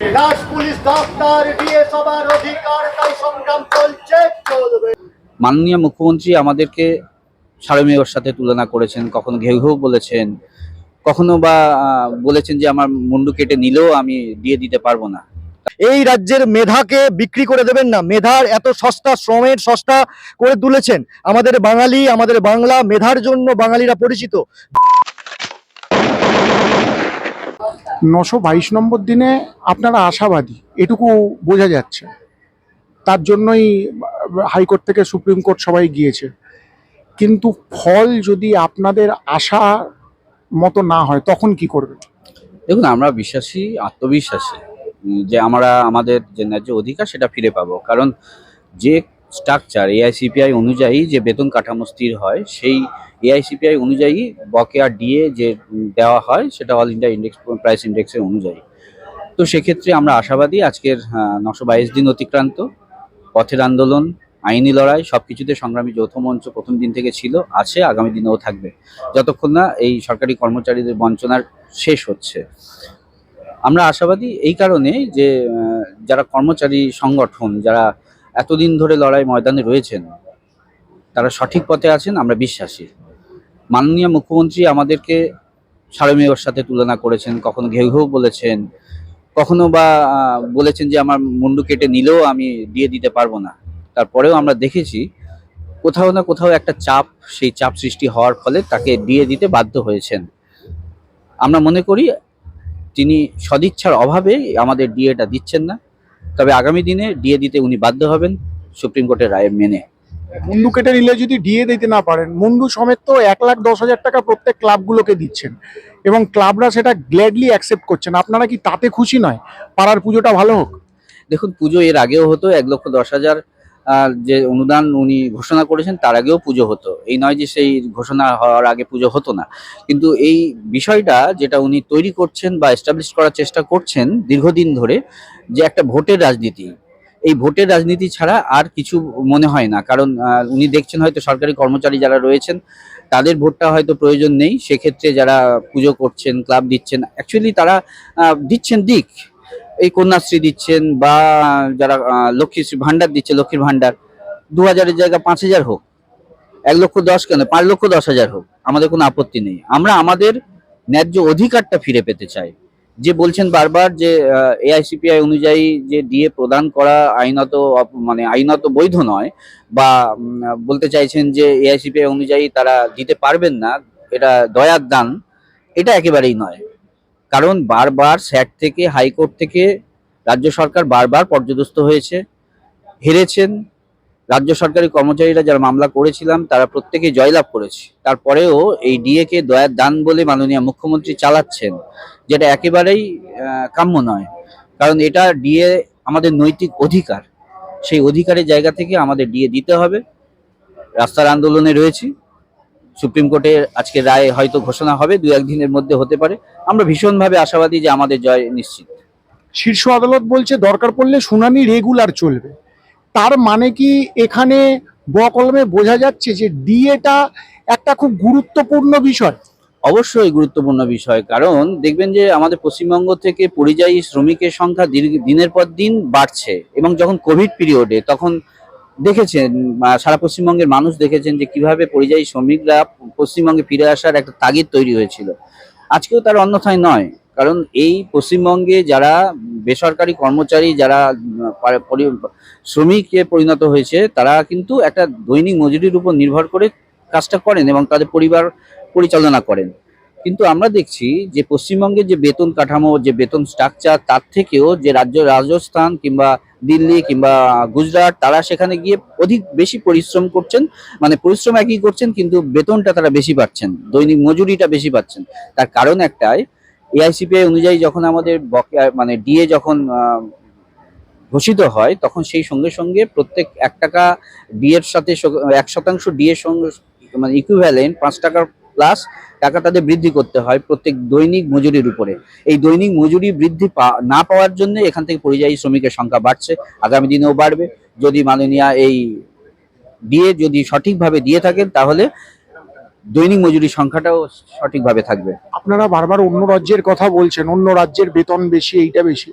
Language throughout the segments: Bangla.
রাজ পুলিশ ডাক্তার ডিএ সবার অধিকার তাই সংগ্রাম চলছে চলবে। মাননীয় মুখ্যমন্ত্রী আমাদেরকে সারমেয়র সাথে তুলনা করেছেন কখনো ঘেউ ঘেউ বলেছেন কখনো বা আহ, বলেছেন যে আমার মুন্ডু কেটে নিলেও আমি দিয়ে দিতে পারব না। এই রাজ্যের মেধাকে বিক্রি করে দেবেন না মেধার এত সস্তা শ্রমের সস্তা করে তুলেছেন। আমাদের বাঙালি আমাদের বাংলা মেধার জন্য বাঙালিরা পরিচিত। নশো বাইশ নম্বর দিনে আপনারা আশাবাদী, এটুকু বোঝা যাচ্ছে। তার জন্যই হাইকোর্ট থেকে সুপ্রিম কোর্ট সবাই গিয়েছে। কিন্তু ফল যদি আপনাদের আশা মতো না হয়, তখন কি করবে দেখুন, আমরা বিশ্বাসী, আত্মবিশ্বাসী। যে আমরা, আমাদের যে ন্যায্য অধিকার, সেটা ফিরে পাবো। কারণ যে স্ট্রাকচার, এআইসিপিআই অনুযায়ী যে বেতন কাঠামো স্থির হয়, সেই এআইসিপিআই অনুযায়ী বকেয়া ডিএ যে দেওয়া হয়, সেটা অল ইন্ডিয়া ইন্ডেক্স প্রাইস ইন্ডেক্সের অনুযায়ী। তো সেক্ষেত্রে আমরা আশাবাদী আজকের নশো বাইশ দিন অতিক্রান্ত, পথের আন্দোলন, আইনি লড়াই সব কিছুতে সংগ্রামী যৌথ মঞ্চ প্রথম দিন থেকে ছিল, আছে, আগামী দিনেও থাকবে। যতক্ষণ না এই সরকারি কর্মচারীদের বঞ্চনার শেষ হচ্ছে। আমরা আশাবাদী এই কারণে যে যারা কর্মচারী সংগঠন, যারা এতদিন ধরে লড়াই ময়দানে রয়েছেন, তারা সঠিক পথে আছেন, আমরা বিশ্বাসী। মাননীয় মুখ্যমন্ত্রী আমাদেরকে সারমেয়র সাথে তুলনা করেছেন, কখনো ঘেউ ঘেউ বলেছেন, কখনো বা বলেছেন যে আমার মুন্ডু কেটে নিলেও আমি দিয়ে দিতে পারব না। তারপরেও আমরা দেখেছি কোথাও না কোথাও একটা চাপ, সেই চাপ সৃষ্টি হওয়ার ফলে তাকে দিয়ে দিতে বাধ্য হয়েছেন। আমরা মনে করি তিনি সদিচ্ছার অভাবে আমাদের ডিএটা দিচ্ছেন না, তবে আগামী দিনে ডিএ দিতে উনি বাধ্য হবেন, সুপ্রিম কোর্টের রায় মেনে। মুন্ডু কেটে নিলে যদি ডিএ দিতে না পারেন মুন্ডু সমেত তো এক লাখ দশ হাজার টাকা প্রত্যেক ক্লাবগুলোকে দিচ্ছেন। এবং ক্লাবরা সেটা গ্ল্যাডলি অ্যাকসেপ্ট করছেন। আপনারা কি তাতে খুশি নয়? পাড়ার পুজোটা ভালো হোক। দেখুন পুজো এর আগেও হতো এক লক্ষ দশ হাজার আহ, যে অনুদান উনি ঘোষণা করেছেন তার আগেও পুজো হতো। এই নয় যে সেই ঘোষণা হওয়ার আগে পুজো হতো না। কিন্তু এই বিষয়টা যেটা উনি তৈরি করছেন বা এস্টাবলিশ করার চেষ্টা করছেন দীর্ঘদিন ধরে যে একটা ভোটের রাজনীতি এই ভোটের রাজনীতি ছাড়া আর কিছু মনে হয় না। কারণ উনি দেখছেন হয়তো সরকারি কর্মচারী যারা রয়েছেন, তাদের ভোটটা হয়তো প্রয়োজন নেই। সেক্ষেত্রে যারা পুজো করছেন, ক্লাব দিচ্ছেন অ্যাকচুয়ালি তারা দিচ্ছেন দিক। এই কন্যাশ্রী দিচ্ছেন বা যারা লক্ষ্মীশ্রী ভান্ডার দিচ্ছে, লক্ষ্মীর ভান্ডার দু হাজারের জায়গা পাঁচ হাজার হোক, এক লক্ষ দশ কেন, পাঁচ লক্ষ দশ হাজার হোক, আমাদের কোনো আপত্তি নেই। আমরা আমাদের ন্যায্য অধিকারটা ফিরে পেতে চাই। যে বলছেন বারবার যে এআইসিপিআই অনুযায়ী যে ডিএ প্রদান করা আইনত মানে আইনত বৈধ নয় বা বলতে চাইছেন যে এআইসিপিআই অনুযায়ী তারা দিতে পারবেন না, এটা দয়ার দান, এটা একেবারেই নয়। কারণ বারবার স্যাট থেকে, হাইকোর্ট থেকে রাজ্য সরকার বারবার পর্যদস্ত হয়েছে, হেরেছেন রাজ্য সরকারি কর্মচারীরা যারা মামলা করেছিলাম, তারা প্রত্যেকে জয়লাভ করেছে। তারপরেও এই ডিএ কে দয়ার দান বলে মাননীয় মুখ্যমন্ত্রী চালাচ্ছেন, যেটা একেবারেই কাম্য নয়। কারণ এটা ডিএ আমাদের নৈতিক অধিকার। সেই অধিকারের জায়গা থেকে আমাদের ডিএ দিতে হবে। রাস্তার আন্দোলনে রয়েছি। সুপ্রিম কোর্টের আজকে রায় হয়তো ঘোষণা হবে দু একদিনের মধ্যে হতে পারে। আমরা ভীষণভাবে আশাবাদী যে আমাদের জয় নিশ্চিত। শীর্ষ আদালত বলছে, দরকার পড়লে শুনানি রেগুলার চলবে। তার মানে কি এখানে বকলমে বোঝা যাচ্ছে যে ডিএটা একটা খুব গুরুত্বপূর্ণ বিষয়? অবশ্যই গুরুত্বপূর্ণ বিষয়, কারণ দেখবেন যে আমাদের পশ্চিমবঙ্গ থেকে পরিযায়ী শ্রমিকের সংখ্যা দিনের পর দিন বাড়ছে এবং যখন কোভিড পিরিয়ডে তখন দেখেছেন সারা পশ্চিমবঙ্গের মানুষ দেখেছেন যে কীভাবে পরিযায়ী শ্রমিকরা পশ্চিমবঙ্গে ফিরে আসার একটা তাগিদ তৈরি হয়েছিল। আজকেও তার অন্যথায় নয়। কারণ এই পশ্চিমবঙ্গে যারা বেসরকারি কর্মচারী, যারা শ্রমিকে পরিণত হয়েছে, তারা কিন্তু একটা দৈনিক মজুরির উপর নির্ভর করে কাজটা করেন এবং তাদের পরিবার পরিচালনা করেন। কিন্তু আমরা দেখছি যে পশ্চিমবঙ্গের যে বেতন কাঠামো, যে বেতন স্ট্রাকচার তার থেকেও যে রাজ্য, রাজস্থান কিংবা দিল্লি কিংবা গুজরাট, তারা সেখানে গিয়ে অধিক বেশি পরিশ্রম করছেন। মানে পরিশ্রম একই করছেন, কিন্তু বেতনটা তারা বেশি পাচ্ছেন, দৈনিক মজুরিটা বেশি পাচ্ছেন। তার কারণ একটাই এআইসিপিআই অনুযায়ী যখন আমাদের বকেয়া মানে ডিএ যখন ঘোষিত হয়, তখন সেই সঙ্গে সঙ্গে প্রত্যেক এক টাকা ডিএর সাথে এক শতাংশ ডিএর সঙ্গে মানে ইকুইভ্যালেন্ট পাঁচ টাকার প্লাস টাকা তাদের বৃদ্ধি করতে হয় প্রত্যেক দৈনিক মজুরির উপরে। এই দৈনিক মজুরি বৃদ্ধি না পাওয়ার জন্য এখান থেকে পরিযায়ী শ্রমিকের সংখ্যা বাড়ছে, আগামী দিনেও বাড়বে। যদি মাননীয়া এই দিয়ে যদি সঠিকভাবে দিয়ে থাকেন, তাহলে দৈনিক মজুরির সংখ্যাটাও সঠিকভাবে থাকবে। আপনারা বারবার অন্য রাজ্যের কথা বলছেন অন্য রাজ্যের বেতন বেশি এইটা বেশি।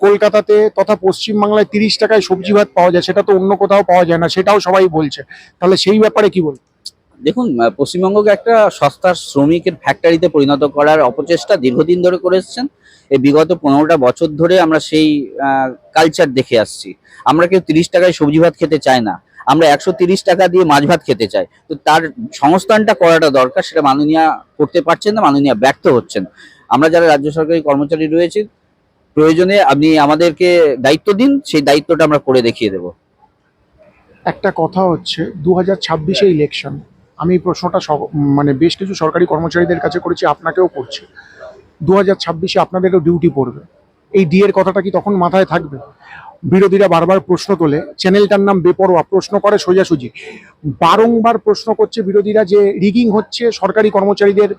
কলকাতাতে তথা পশ্চিমবাংলায় তিরিশ টাকায় সবজি ভাত পাওয়া যায় সেটা তো অন্য কোথাও পাওয়া যায় না সেটাও সবাই বলছে। তাহলে সেই ব্যাপারে কি বল দেখুন পশ্চিমবঙ্গকে একটা সস্তার শ্রমিকের ফ্যাক্টরিতে পরিণত করার অপচেষ্টা দীর্ঘদিন ধরে করে এসছেন। এই বিগত পনেরোটা বছর ধরে আমরা সেই কালচার দেখে আসছি। আমরা কেউ তিরিশ টাকায় সবজি ভাত খেতে চাই না। আমরা একশো টাকা দিয়ে মাছ ভাত খেতে চাই। তো তার সংস্থানটা করাটা দরকার সেটা মাননীয়া করতে পারছেন না মাননীয়া ব্যর্থ হচ্ছেন। আমরা যারা রাজ্য সরকারি কর্মচারী রয়েছে প্রয়োজনে আপনি আমাদেরকে দায়িত্ব দিন সেই দায়িত্বটা আমরা করে দেখিয়ে দেবো। একটা কথা হচ্ছে দু হাজার ছাব্বিশে ইলেকশন আমি এই প্রশ্নটা মানে বেশ কিছু সরকারি কর্মচারীদের কাছে করেছি আপনাকেও করছি। দু হাজার ছাব্বিশে আপনাদেরও ডিউটি পড়বে। এই ডিএর কথাটা কি তখন মাথায় থাকবে? বিরোধীরা বারবার প্রশ্ন তোলে। চ্যানেলটার নাম বেপরোয়া, প্রশ্ন করে সোজাসুজি। বারংবার প্রশ্ন করছে বিরোধীরা যে রিগিং হচ্ছে সরকারি কর্মচারীদের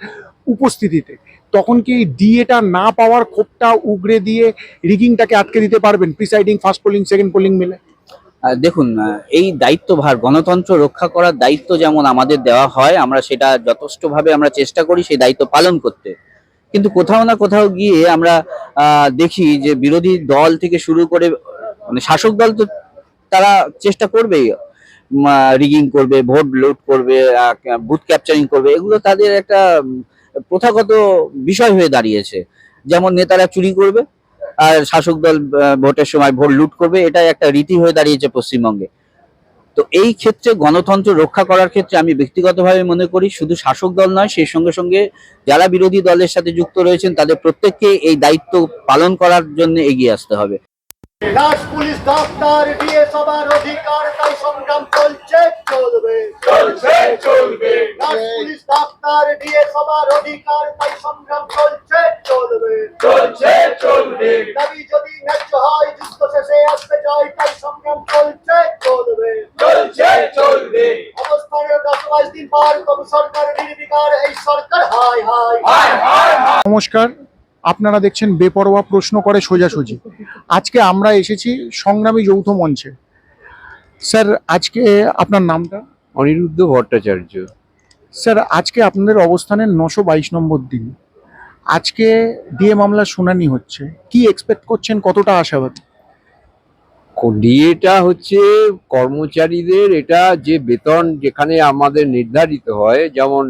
উপস্থিতিতে। তখন কি ডিএটা না পাওয়ার ক্ষোভটা উগরে দিয়ে রিগিংটাকে আটকে দিতে পারবেন presiding, first polling, second polling মিলে? দেখুন এই দায়িত্বভার, গণতন্ত্র রক্ষা করার দায়িত্ব যেমন আমাদের দেওয়া হয়, আমরা সেটা যথেষ্টভাবে আমরা চেষ্টা করি সেই দায়িত্ব পালন করতে। কিন্তু কোথাও না কোথাও গিয়ে আমরা দেখি যে বিরোধী দল থেকে শুরু করে মানে শাসক দল তো তারা চেষ্টা করবেই। রিগিং করবে ভোট লুট করবে বুথ ক্যাপচারিং করবে, এগুলো তাদের একটা প্রথাগত বিষয় হয়ে দাঁড়িয়েছে। যেমন নেতারা চুরি করবে, আর শাসক দল ভোটের সময় ভোট লুট করবে, এটাই একটা রীতি হয়ে দাঁড়িয়েছে পশ্চিমবঙ্গে। তো এই ক্ষেত্রে গণতন্ত্র রক্ষা করার ক্ষেত্রে আমি ব্যক্তিগতভাবে মনে করি শুধু শাসক দল নয়, সেই সঙ্গে সঙ্গে যারা বিরোধী দলের সাথে যুক্ত রয়েছেন, তাদের প্রত্যেককে এই দায়িত্ব পালন করার জন্য এগিয়ে আসতে হবে। রাজ পুলিশ ডাক্তার ডিএ সবার অধিকার তাই সংগ্রাম চলছে চলবে। চলছে চলবে। রাজ পুলিশ ডাক্তার ডিএ সবার অধিকার তাই সংগ্রাম চলছে চলবে। চলছে চলবে। দাবি যদি ন্যায্য হয় যুদ্ধ শেষে আসবে জয় তাই সংগ্রাম চলছে চলবে। চলছে চলবে। অবস্থানের দশ বাইশ দিন পর তবু সরকার নির্বিকার এই সরকার হাই হাই নমস্কার। আপনারা দেখছেন বেপরোয়া প্রশ্ন করে সোজাসুজি। আজকে আমরা এসেছি সংগ্রামী যৌথ মঞ্চে। স্যার আজকে আপনার নামটা? অনিরুদ্ধ ভট্টাচার্য। স্যার আজকে আপনাদের অবস্থানের নশো বাইশ নম্বর দিন। আজকে ডিএ মামলার শুনানি হচ্ছে। কি এক্সপেক্ট করছেন? কতটা আশাবাদী? ডিএটা হচ্ছে কর্মচারীদের এটা যে বেতন যেখানে আমাদের নির্ধারিত হয় যেমন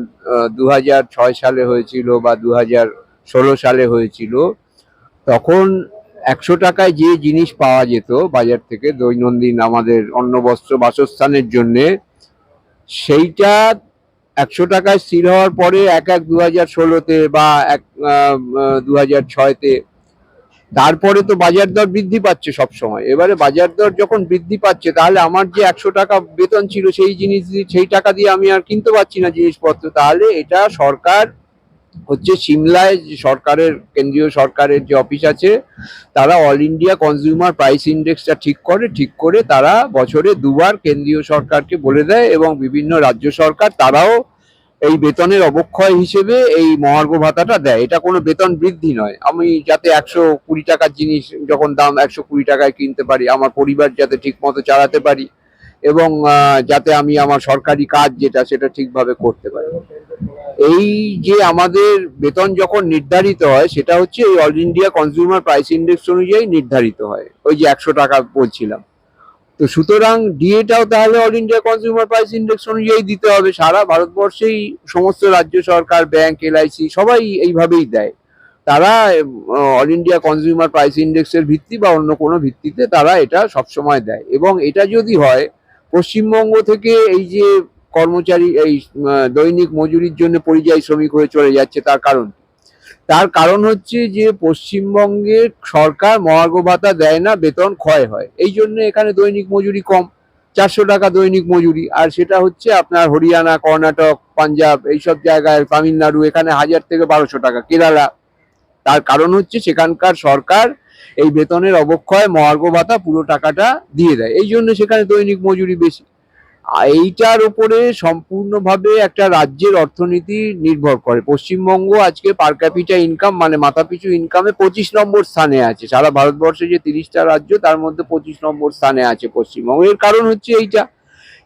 দু ছয় সালে হয়েছিল বা দু হাজার ষোলো সালে হয়েছিল, তখন একশো টাকায় যে জিনিস পাওয়া যেত বাজার থেকে দৈনন্দিন আমাদের অন্ন বস্ত্র বাসস্থানের জন্যে, সেইটা একশো টাকায় স্থির হওয়ার পরে এক এক দু হাজার ষোলোতে বা এক দু হাজার ছয়তে তারপরে তো বাজার দর বৃদ্ধি পাচ্ছে সব সময়। এবারে বাজার দর যখন বৃদ্ধি পাচ্ছে, তাহলে আমার যে একশো টাকা বেতন ছিল সেই জিনিস সেই টাকা দিয়ে আমি আর কিনতে পারছি না জিনিসপত্র। তাহলে এটা সরকার হচ্ছে সিমলায় যে সরকারের, কেন্দ্রীয় সরকারের যে অফিস আছে, তারা অল ইন্ডিয়া কনজিউমার প্রাইস ইন্ডেক্সটা ঠিক করে ঠিক করে তারা বছরে দুবার কেন্দ্রীয় সরকারকে বলে দেয় এবং বিভিন্ন রাজ্য সরকার তারাও এই বেতনের অবক্ষয় হিসেবে এই মহার্ঘ ভাতাটা দেয়। এটা কোনো বেতন বৃদ্ধি নয়। আমি যাতে একশো কুড়ি টাকার জিনিস, যখন দাম একশো কুড়ি টাকায় কিনতে পারি, আমার পরিবার যাতে ঠিক মতো চালাতে পারি এবং যাতে আমি আমার সরকারি কাজ যেটা সেটা ঠিকভাবে করতে পারি। এই যে আমাদের বেতন যখন নির্ধারিত হয়, সেটা হচ্ছে এই all India consumer price index অনুযায়ী নির্ধারিত হয়। ওই যে একশো টাকা বলছিলাম। তো সুতরাং ডিএটাও তাহলে all India consumer price index অনুযায়ী দিতে হবে। সারা ভারতবর্ষেই সমস্ত রাজ্য সরকার, ব্যাংক এলআইসি সবাই এইভাবেই দেয়। তারা অল ইন্ডিয়া কনজিউমার প্রাইস ইন্ডেক্সের ভিত্তি বা অন্য কোনো ভিত্তিতে তারা এটা সবসময় দেয়। এবং এটা যদি হয় পশ্চিমবঙ্গ থেকে এই যে কর্মচারী, এই দৈনিক মজুরির জন্য পরিযায়ী শ্রমিক হয়ে চলে যাচ্ছে, তার কারণ তার কারণ হচ্ছে যে পশ্চিমবঙ্গের সরকার মহার্ঘ ভাতা দেয় না, বেতন ক্ষয় হয়। এই জন্য এখানে দৈনিক মজুরি কম, চারশো টাকা দৈনিক মজুরি। আর সেটা হচ্ছে আপনার হরিয়ানা, কর্ণাটক, পাঞ্জাব, এইসব জায়গায় তামিলনাড়ু, এখানে হাজার থেকে বারোশো টাকা, কেরালা। তার কারণ হচ্ছে সেখানকার সরকার এই বেতনের অবক্ষয় মহার্ঘ ভাতা পুরো টাকাটা দিয়ে দেয়। এই জন্য সেখানে দৈনিক মজুরি বেশি। এইটার উপরে সম্পূর্ণভাবে একটা রাজ্যের অর্থনীতি নির্ভর করে। পশ্চিমবঙ্গ আজকে পার ক্যাপিটা ইনকাম মানে মাথাপিছু ইনকামে পঁচিশ নম্বর স্থানে আছে। সারা ভারতবর্ষে যে তিরিশটা রাজ্য, তার মধ্যে পঁচিশ নম্বর স্থানে আছে পশ্চিমবঙ্গ। এর কারণ হচ্ছে এইটা।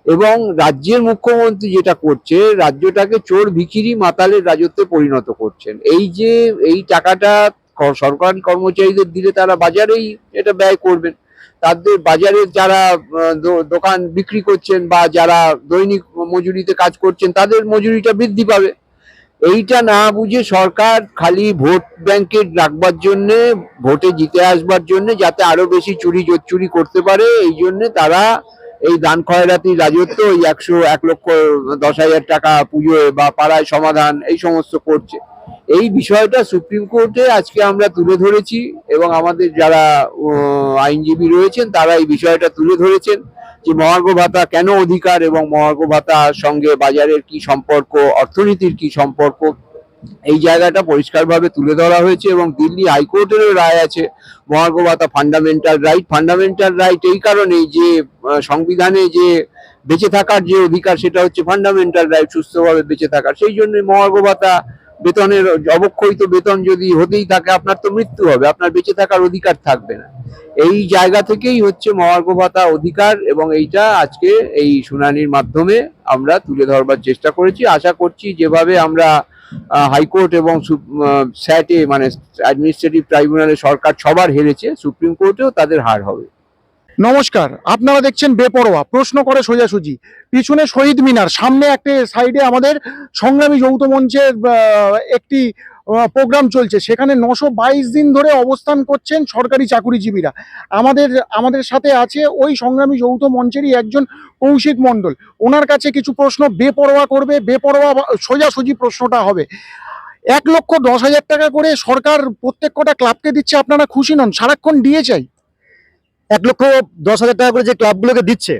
এবং রাজ্যের মুখ্যমন্ত্রী যেটা করছে, রাজ্যটাকে চোর ভিখিরি মাতালের রাজত্বে পরিণত করছেন। এই যে, এই টাকাটা সরকারি কর্মচারীদের দিলে তারা বাজারেই এটা ব্যয় করবেন। তাদের বাজারে যারা দোকান বিক্রি করছেন বা যারা দৈনিক মজুরিতে কাজ করছেন, তাদের মজুরিটা বৃদ্ধি পাবে। এইটা না বুঝে সরকার খালি ভোট ব্যাংকে রাখবার জন্যে, ভোটে জিতে আসবার জন্য, যাতে আরও বেশি চুরি চুরি করতে পারে, এই জন্য তারা এই দান খয়রাতি রাজত্ব, ওই একশো এক লক্ষ দশ হাজার টাকা পুজোয় বা পাড়ায় সমাধান, এই সমস্ত করছে। এই বিষয়টা সুপ্রিম কোর্টে আজকে আমরা তুলে ধরেছি এবং আমাদের যারা আইনজীবী রয়েছেন, তারা এই বিষয়টা তুলে ধরেছেন যে মহার্ঘ ভাতা কেন অধিকার এবং মহার্ঘ ভাতার সঙ্গে বাজারের কি সম্পর্ক, অর্থনীতির কি সম্পর্ক, এই জায়গাটা পরিষ্কারভাবে তুলে ধরা হয়েছে এবং দিল্লি হাইকোর্টেরও রায় আছে, মহার্ঘ ভাতা ফান্ডামেন্টাল রাইট ফান্ডামেন্টাল রাইট এই কারণেই যে সংবিধানে যে বেঁচে থাকার যে অধিকার, সেটা হচ্ছে ফান্ডামেন্টাল রাইট সুস্থভাবে বেঁচে থাকার। সেই জন্য মহার্ঘ ভাতা বেতনের, অবক্ষয়িত বেতন যদি হতেই থাকে, আপনার তো মৃত্যু হবে, আপনার বেঁচে থাকার অধিকার থাকবে না। এই জায়গা থেকেই হচ্ছে মহার্ঘ ভাতা অধিকার এবং এইটা আজকে এই শুনানির মাধ্যমে আমরা তুলে ধরবার চেষ্টা করেছি। আশা করছি যেভাবে আমরা হাইকোর্ট এবং স্যাটে মানে অ্যাডমিনিস্ট্রেটিভ ট্রাইব্যুনালে সরকার সবার হেরেছে, সুপ্রিম কোর্টেও তাদের হার হবে। নমস্কার, আপনারা দেখছেন বেপরোয়া, প্রশ্ন করে সোজাসুজি। পিছনে শহীদ মিনার, সামনে একটা সাইডে আমাদের সংগ্রামী যৌথ মঞ্চের একটি প্রোগ্রাম চলছে। সেখানে নশো দিন ধরে অবস্থান করছেন সরকারি চাকুরিজীবীরা। আমাদের আমাদের সাথে আছে ওই সংগ্রামী যৌথ মঞ্চেরই একজন কৌশিক মণ্ডল। ওনার কাছে কিছু প্রশ্ন, বেপরোয়া করবে, বেপরোয়া সোজাসুজি প্রশ্নটা হবে। এক লক্ষ দশ হাজার টাকা করে সরকার প্রত্যেক কটা ক্লাবকে দিচ্ছে, আপনারা খুশি নন? সারাক্ষণ দিয়ে চাই। এক লক্ষ দশ হাজার টাকা করে যে ক্লাবগুলোকে দিচ্ছে,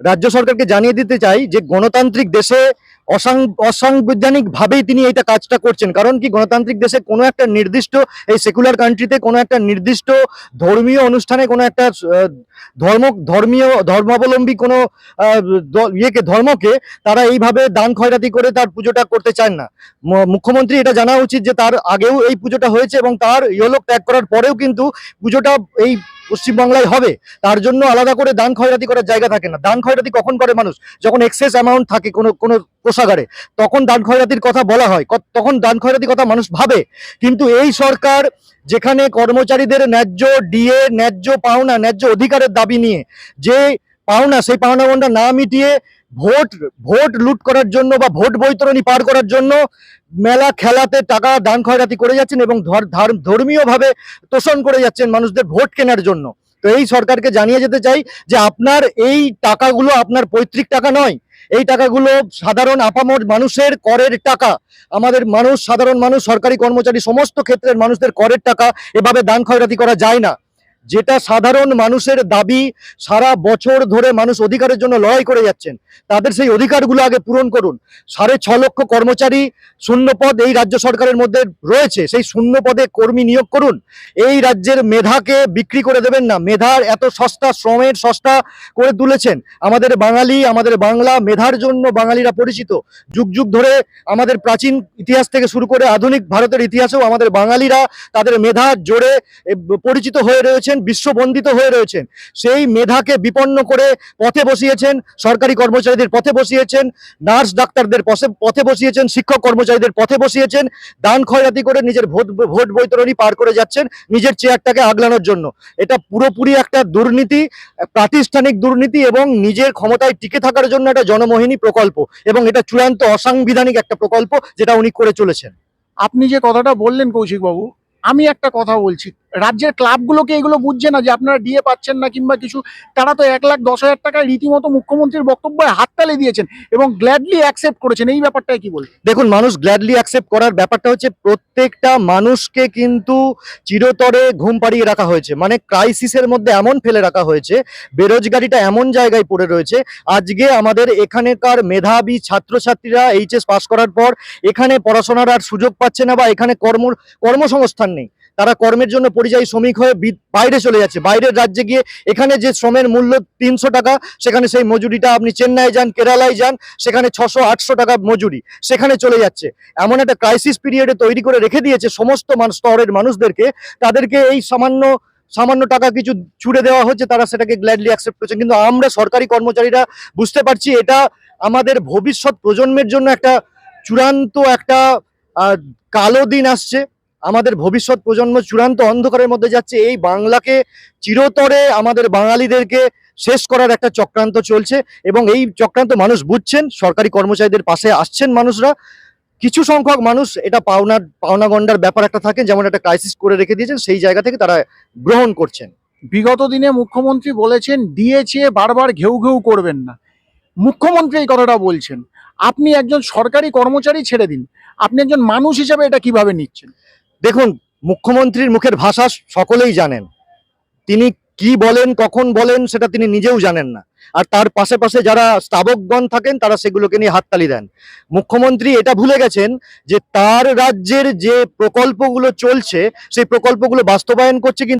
রাজ্য সরকারকে জানিয়ে দিতে চাই যে গণতান্ত্রিক দেশে অসাং অসাংবিধানিক ভাবেই তিনি এইটা কাজটা করছেন। কারণ কি, গণতান্ত্রিক দেশে কোনো একটা নির্দিষ্ট এই সেকুলার কান্ট্রিতে কোনো একটা নির্দিষ্ট ধর্মীয় অনুষ্ঠানে কোনো একটা ধর্ম, ধর্মীয়, ধর্মাবলম্বী কোনো ইয়েকে, ধর্মকে তারা এইভাবে দান খয়রাতি করে তার পুজোটা করতে চান না। মুখ্যমন্ত্রী এটা জানা উচিত যে তার আগেও এই পুজোটা হয়েছে এবং তার ইহলোক ত্যাগ করার পরেও কিন্তু পুজোটা এই পশ্চিমবাংলায় হবে, তার জন্য আলাদা করে দান খয়রাতি করার জায়গা থাকে না। দান খয়রাতি কখন করে মানুষ? যখন এক্সেস অ্যামাউন্ট থাকে কোনো কোনো কোষাগারে, তখন দান খয়রাতির কথা বলা হয়। তখন দান খয়রাতির কথা মানুষ ভাবে। কিন্তু এই সরকার যেখানে কর্মচারীদের ন্যায্য ডিএ ন্যায্য পাওনা, ন্যায্য অধিকারের দাবি নিয়ে যে পাওনা, সেই পাওনা না মিটিয়ে ভোট ভোট লুট করার জন্য বা ভোট বৈতরণী পার করার জন্য মেলা খেলাতে টাকা দান খয়রাতি করে যাচ্ছেন এবং ধর- ধার- ধর্মীয়ভাবে তোষণ করে যাচ্ছেন মানুষদের ভোট কেনার জন্য। তো এই সরকারকে জানিয়ে যেতে চাই যে আপনার এই টাকাগুলো আপনার পৈতৃক টাকা নয়। এই টাকাগুলো সাধারণ আপামর মানুষের করের টাকা। আমাদের মানুষ, সাধারণ মানুষ, সরকারি কর্মচারী, সমস্ত ক্ষেত্রের মানুষদের করের টাকা এভাবে দান খয়রাতি করা যায় না। যেটা সাধারণ মানুষের দাবি সারা বছর ধরে মানুষ অধিকারের জন্য লড়াই করে যাচ্ছেন, তাদের সেই অধিকারগুলো আগে পূরণ করুন। সাড়ে ছ লক্ষ কর্মচারী শূন্য পদ এই রাজ্য সরকারের মধ্যে রয়েছে, সেই শূন্য পদে কর্মী নিয়োগ করুন। এই রাজ্যের মেধাকে বিক্রি করে দেবেন না। মেধার এত সস্তা শ্রমের সস্তা করে তুলেছেন। আমাদের বাঙালি, আমাদের বাংলা মেধার জন্য বাঙালিরা পরিচিত। যুগ যুগ ধরে আমাদের প্রাচীন ইতিহাস থেকে শুরু করে আধুনিক ভারতের ইতিহাসেও আমাদের বাঙালিরা তাদের মেধা জোরে পরিচিত হয়ে রয়েছেন। বিশ্ববন্দিত হয়ে রয়েছেন। সেই মেধাকে বিপন্ন করে পথে বসিয়েছেন, সরকারি কর্মচারীদের পথে বসিয়েছেন, নার্স ডাক্তারদের পথে- বসিয়েছেন, শিক্ষক কর্মচারীদের পথে বসিয়েছেন, দান খয়রাতি করে নিজের ভোট ভোট বৈতরণী পার করে যাচ্ছেন, নিজের চেয়ারটাকে আগলানোর জন্য। এটা পুরোপুরি একটা দুর্নীতি, প্রাতিষ্ঠানিক দুর্নীতি এবং নিজের ক্ষমতায় টিকে থাকার জন্য একটা জনমোহিনী প্রকল্প এবং এটা চূড়ান্ত অসাংবিধানিক একটা প্রকল্প যেটা উনি করে চলেছেন। আপনি যে কথাটা বললেন কৌশিকবাবু, আমি একটা কথা বলছি। রাজ্যের ক্লাবগুলোকে এগুলো বুঝছে না যে আপনারা ডিএ পাচ্ছেন না কিংবা কিছু, তারা তো এক লাখ দশ হাজার টাকায় রীতিমতো মুখ্যমন্ত্রীর বক্তব্যে হাততালি দিয়েছেন এবং গ্ল্যাডলি অ্যাকসেপ্ট করেছেন। এই ব্যাপারটায় কি বলবেন দেখুন, মানুষ গ্ল্যাডলি অ্যাকসেপ্ট করার ব্যাপারটা হচ্ছে প্রত্যেকটা মানুষকে কিন্তু চিরতরে ঘুম পাড়িয়ে রাখা হয়েছে। মানে ক্রাইসিসের মধ্যে এমন ফেলে রাখা হয়েছে, বেরোজগারিটা এমন জায়গায় পড়ে রয়েছে, আজকে আমাদের এখানেকার মেধাবী ছাত্রছাত্রীরা এইচএস পাস করার পর এখানে পড়াশোনার আর সুযোগ পাচ্ছে না বা এখানে কর্ম, কর্মসংস্থান নেই। তারা কর্মের জন্য পরিযায়ী শ্রমিক হয়ে বাইরে চলে যাচ্ছে। বাইরের রাজ্যে গিয়ে এখানে যে শ্রমের মূল্য তিনশো টাকা, সেখানে সেই মজুরিটা আপনি চেন্নাই যান, কেরালায় যান, সেখানে ছশো, আটশো টাকা মজুরি, সেখানে চলে যাচ্ছে। এমন একটা ক্রাইসিস পিরিয়ডে তৈরি করে রেখে দিয়েছে সমস্ত স্তরের মানুষদেরকে। তাদেরকে এই সামান্য সামান্য টাকা কিছু ছুড়ে দেওয়া হচ্ছে, তারা সেটাকে গ্ল্যাডলি অ্যাকসেপ্ট করছেন কিন্তু আমরা সরকারি কর্মচারীরা বুঝতে পারছি এটা আমাদের ভবিষ্যৎ প্রজন্মের জন্য একটা চূড়ান্ত একটা কালো দিন আসছে। আমাদের ভবিষ্যৎ প্রজন্ম চূড়ান্ত অন্ধকারের মধ্যে যাচ্ছে, এই বাংলাকে চিরতরে আমাদের বাঙালিদেরকে শেষ করার একটা চক্রান্ত চলছে এবং এই চক্রান্ত মানুষ বুঝছেন, সরকারি কর্মচারীদের পাশে আসছেন মানুষরা। কিছু সংখ্যক মানুষ এটা পাওনা গন্ডার ব্যাপার একটা থাকে, যেমন একটা ক্রাইসিস করে রেখে দিয়েছেন, সেই জায়গা থেকে তারা গ্রহণ করছেন। বিগত দিনে মুখ্যমন্ত্রী বলেছেন, দিয়েছে বারবার ঘেউ ঘেউ করবেন না। মুখ্যমন্ত্রী এই কথাটা বলছেন। আপনি একজন সরকারি কর্মচারী ছেড়ে দিন। আপনি একজন মানুষ হিসেবে এটা কীভাবে নিচ্ছেন? দেখুন, মুখ্যমন্ত্রীর মুখের ভাষা সকলেই জানেন। তিনি কি বলেন, কখন বলেন, সেটা তিনি নিজেও জানেন না। আর তার পাশে পাশে যারা স্তাবকগণ থাকেন, তারা সেগুলোকে নিয়ে হাততালি দেন। মুখ্যমন্ত্রী এটা ভুলে গেছেন যে তার রাজ্যের যে প্রকল্পগুলো চলছে, সেই প্রকল্পগুলো বাস্তবায়ন করছে কিন্তু